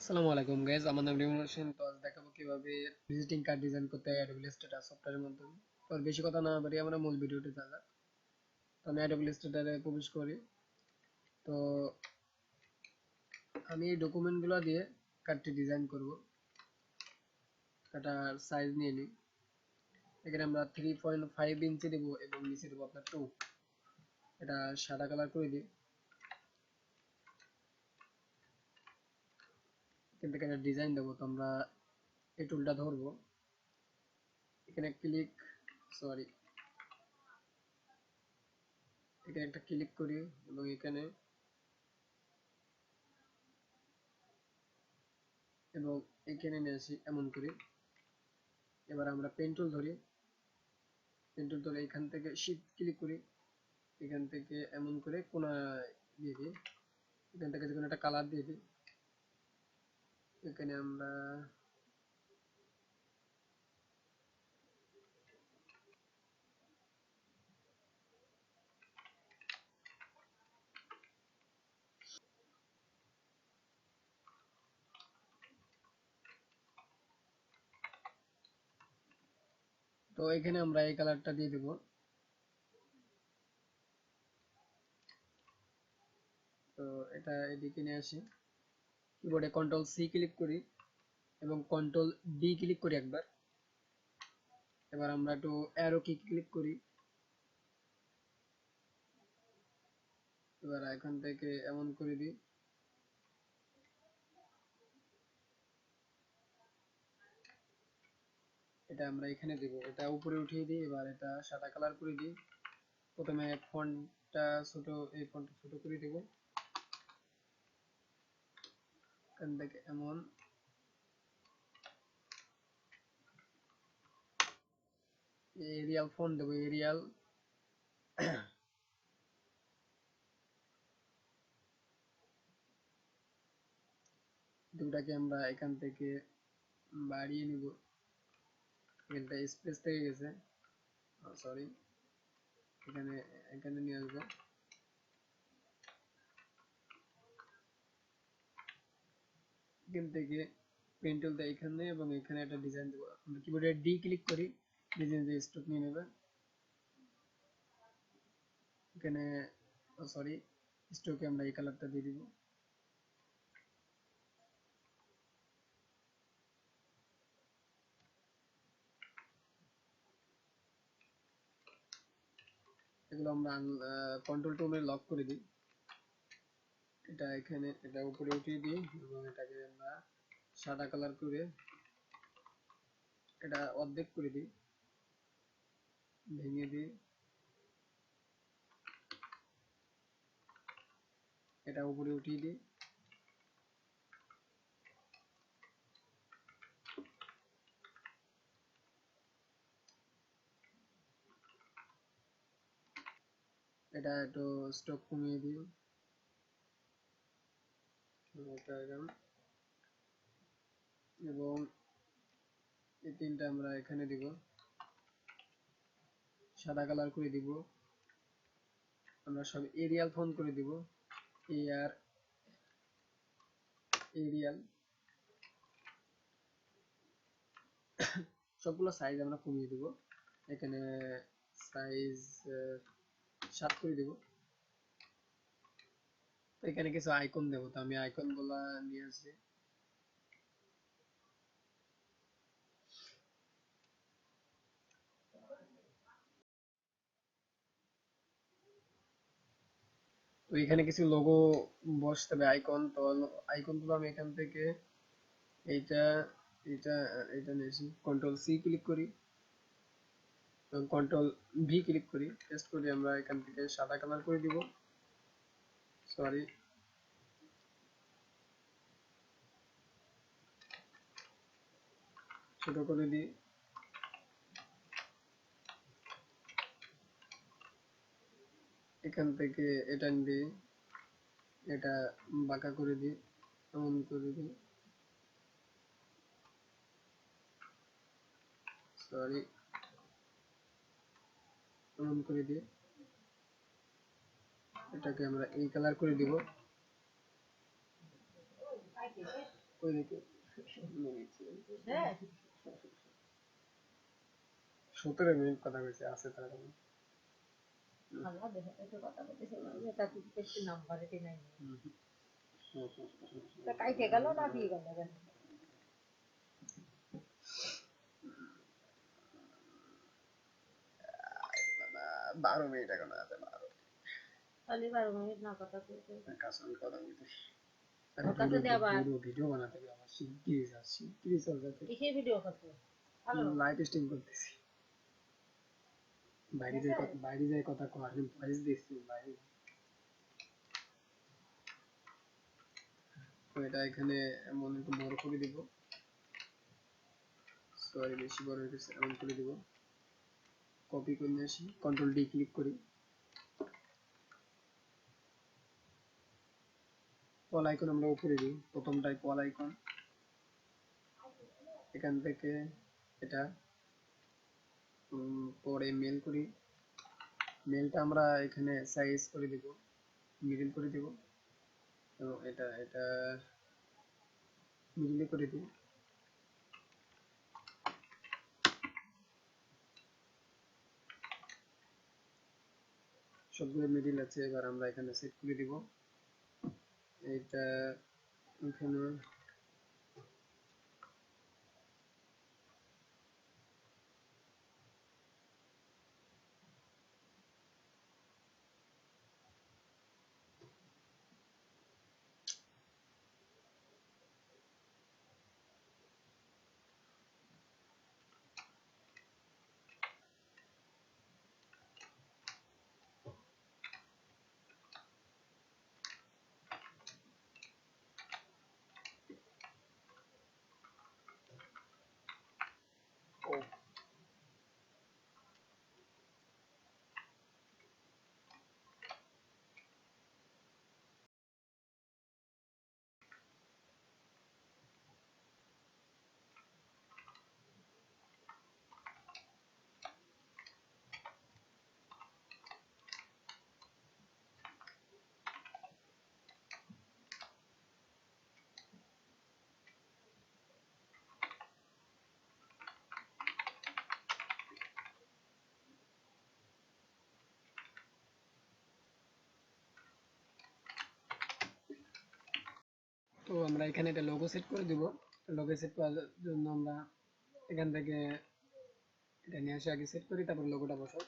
আসসালামু আলাইকুম গাইজ আমার নাম রিমন হোসেন। তো আজ দেখাবো কীভাবে ভিজিটিং কার্ড ডিজাইন করতে হয় অ্যাডোবি ইলাস্ট্রেটর সফটওয়্যারের মাধ্যমে। তো বেশি কথা না বাড়ি আমরা মূল ভিডিওতে যাওয়া তো আমি অ্যাডোবি ইলাস্ট্রেটরে প্রবেশ করি। তো আমি এই ডকুমেন্টগুলো দিয়ে কার্ডটি ডিজাইন করব। কাটার সাইজ নিয়ে নিই। এখানে আমরা থ্রি পয়েন্ট ফাইভ ইঞ্চি দেবো এবং নিচে দেবো আপনার টু এটা সাদা কালার করে দিই। এখান থেকে ডিজাইন দেবো, তো আমরা এই টুলটা ধরবো। এখানে ক্লিক সরি এখানে একটা ক্লিক করি এবং এখানে এবং এখানে নিয়ে আসি এমন করি। এবার আমরা পেন টুল ধরি। পেন টুল ধরে এখান থেকে শিফট ক্লিক করি। এখান থেকে এমন করে কোনা দিয়ে দিই। এখান থেকে যে একটা কালার দিয়ে দিই। এখানে আমরা তো এখানে আমরা এই কালারটা দিয়ে দেব। তো এটা এদিকে নিয়ে আসি। কিবোর্ডে কন্ট্রোল সি ক্লিক করি এবং কন্ট্রোল ডি ক্লিক করি একবার। এবার আমরা একটু অ্যারো কি ক্লিক করি। এবার এখান থেকে এমন করে দিই। এটা আমরা এখানে দেব। এটা উপরে উঠিয়ে দিই, এবার এটা সাদা কালার করে দিই। প্রথমে ফন্টটা ছোট, এই ফন্টটা ছোট করে দেব। থেকে এমন এরিয়াল ফন্ট দেবো এরিয়াল দুটাকে আমরা এখান থেকে বাড়িয়ে নিব এখানটা স্পেস থেকে গেছে সরি এখানে এখানে নিয়ে আসব এখান থেকে পেন টুলটা এখানে এবং এখানে একটা ডিজাইন দেবো। আমরা কিবোর্ডে ডি ক্লিক করি ডিজাইন যে স্ট্রোক নিয়ে নেবে। এখানে সরি স্ট্রোকে আমরা এই কালারটা দিয়ে দিব। এগুলো আমরা কন্ট্রোল টুলে লক করে দিই। এটা এখানে এটা উপরে উঠিয়ে দিই এবং এটাকে আমরা সাদা কালার করে এটা অর্ধেক করে দিই। ভেঙে দিই এটা উপরে উঠিয়ে দিই। এটা একটু স্টক কমিয়ে দিই। এরকম এবং এই তিনটা আমরা এখানে দিব। সাদা কালার করে দিব। আমরা সব এরিয়াল ফোন করে দিব। এরিয়াল সবগুলো সাইজ আমরা কমিয়ে দিব। এখানে সাইজ সাত করে দিব। এখানে কিছু আইকন দেবো তো, আমি আইকনগুলা নিয়ে আসি তো এখানে কিছু লোগো বসতে হবে আইকন তো আইকনগুলো আমি এখান থেকে এইটা এটা এটা নিয়েছি কন্ট্রোল সি ক্লিক করি। কন্ট্রোল ভি ক্লিক করি। পেস্ট করি, আমরা এখান থেকে সাদা কালার করে দিব। সরি ছোট করে দিই। এখান থেকে এটা দিই এটা বাঁকা করে দিই, এমন করে দিই। সরি এমন করে দিই। এটাকে আমরা এই কালার করে দিব সতেরো মিনিট কথা কইছে, আছে তারা তখন। আল্লাহ দেখো একটু কথা বলতেছে এটা কি বেশি নাম্বার এটি নাই তা গেল না দিয়ে গেল বারো মিনিট এখন আছে, বারো খালি না কথা কাসন কথা বলতে? ওটা তো দিয়ে আবার- ভিডিও বানাতে হবে আমার শিগগিরই যা শিগগিরই চল যাতে। কিসের ভিডিও করতে লাইভ স্ট্রিম করতেছি। বাইরে যাই কথা বাইরে যাই কথা কো আমি ভয়েস দিচ্ছি বাইরে। তো এটা এখানে এমন একটু বড় করে দিব। সরি বেশি বড় হয়ে গেছে এমন করে দিব। কপি করে নিয়ে আসি কন্ট্রোল ডি ক্লিক করি। কল আইকন আমরা উপরে দিই। প্রথমটাই কল আইকন এখান থেকে এটা পরে মেল করি। মেলটা আমরা এখানে সাইজ করে দিব মিডিল করে দিব। এবং এটা এটা মিডিলে করে দিই। সবগুলো মিডিল আছে, এবার আমরা এখানে সেট করে দিব। এটা এখানে তো আমরা এখানে একটা লোগো সেট করে দিব। লোগো সেট করার জন্য আমরা এখান থেকে এটা নিয়ে আসে আগে সেট করি, তারপর লোগোটা বসাই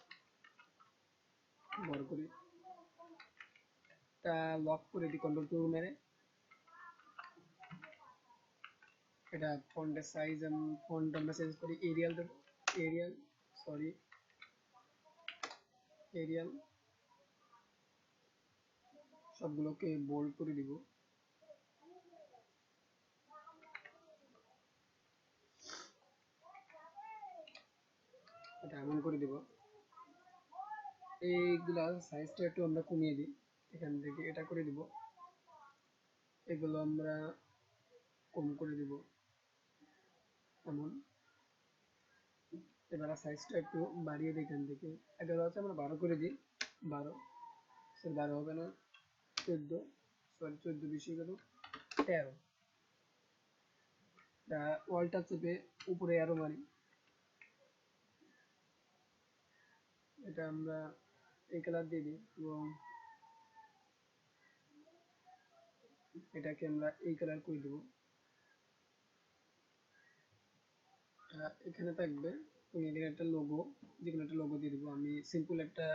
বড় করি। তা লক করে দিই কন্ট্রোল টু মেরে। এটা ফন্টের সাইজ ফন্ট আমরা চেঞ্জ করি এরিয়াল দেবো। এরিয়াল সরি এরিয়াল সবগুলোকে বোল্ড করে দিব। এটা এমন করে দিব। এইগুলা সাইজটা একটু আমরা কমিয়ে দিই। এখান থেকে এটা করে দিব। এগুলো আমরা কম করে দিব। এমন। এবার সাইজটা একটু বাড়িয়ে দিই এখান থেকে। এগারো আছে, আমরা বারো করে দিই। বারো। স্যার বারো হবে না। চোদ্দ। সরি চোদ্দ বেশি গেল। তেরো। ওয়ালটা চেপে উপরে আরও মারি। এটা আমরা এই কালার দিয়ে দিই এবং এটাকে আমরা এই কালার করে দেবো। এখানে থাকবে তুমি এখানে একটা লোগো যে কোনো একটা লোগো দিয়ে দেবো। আমি সিম্পল একটা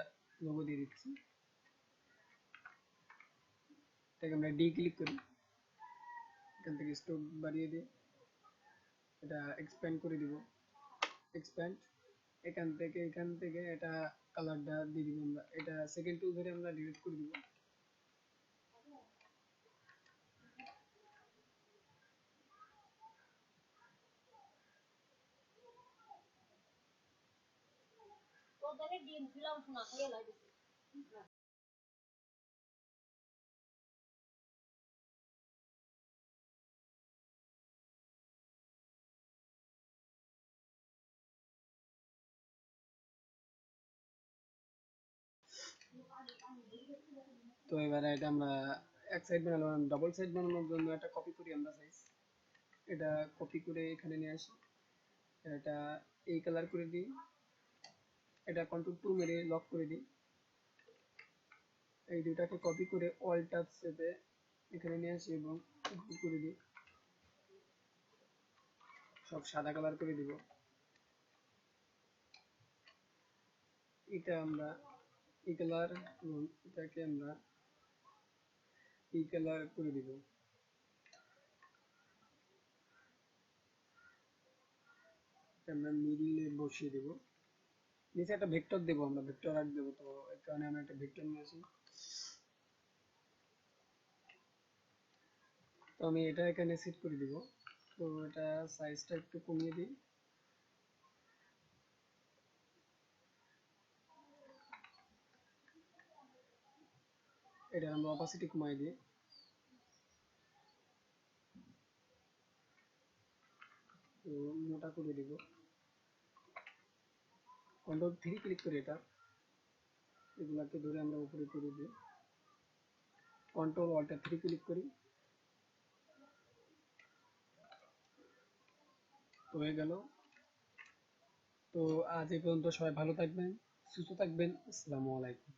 লোগো দিয়ে দিচ্ছি। এটাকে আমরা ডি ক্লিক করি। এখান থেকে স্টোক বাড়িয়ে দিই এটা এক্সপ্যান্ড করে দিব। এক্সপ্যান্ড এখান থেকে এখান থেকে এটা কালারটা দিয়ে দিব আমরা। এটা সেকেন্ড টুল ধরে আমরা ডিলিট করে দিব। তোদের ডিম ছিলাম শোনা লাগে তো এবারে এটা আমরা এক সাইড বানালাম ডাবল সাইড বানানোর জন্য একটা কপি করি আমরা সাইজ এটা কপি করে এখানে নিয়ে আসি। এটা এই কালার করে দিই। এটা কন্ট্রোল টু মেরে লক করে দিই। এই দুটাকে কপি করে অল ট্যাব সেটে এখানে নিয়ে আসি এবং করে দিই। সব সাদা কালার করে দিব। এটা আমরা এই কালার এটাকে আমরা এই কালার করে দিব? আমরা মিডিলে বসিয়ে দেব। নিচে একটা ভেক্টর দেবো আমরা, ভেক্টর আর্ট দেবো, তো এই কারণে আমরা একটা ভেক্টর নিয়ে আসি। তো আমি এটা এখানে সেট করে দিব। তো এটা সাইজটা একটু কমিয়ে দিই। এটা আমরা অপাসিটি কমাই দিই। মোটা করে দিব। কন্ট্রোল থ্রি ক্লিক করে এটা। এগুলাকে ধরে আমরা উপরে করে দিই। কন্ট্রোল অল্টার থ্রি ক্লিক করি। হয়ে গেল। তো আজ এই পর্যন্ত সবাই ভালো থাকবেন, সুস্থ থাকবেন। আসসালামু আলাইকুম।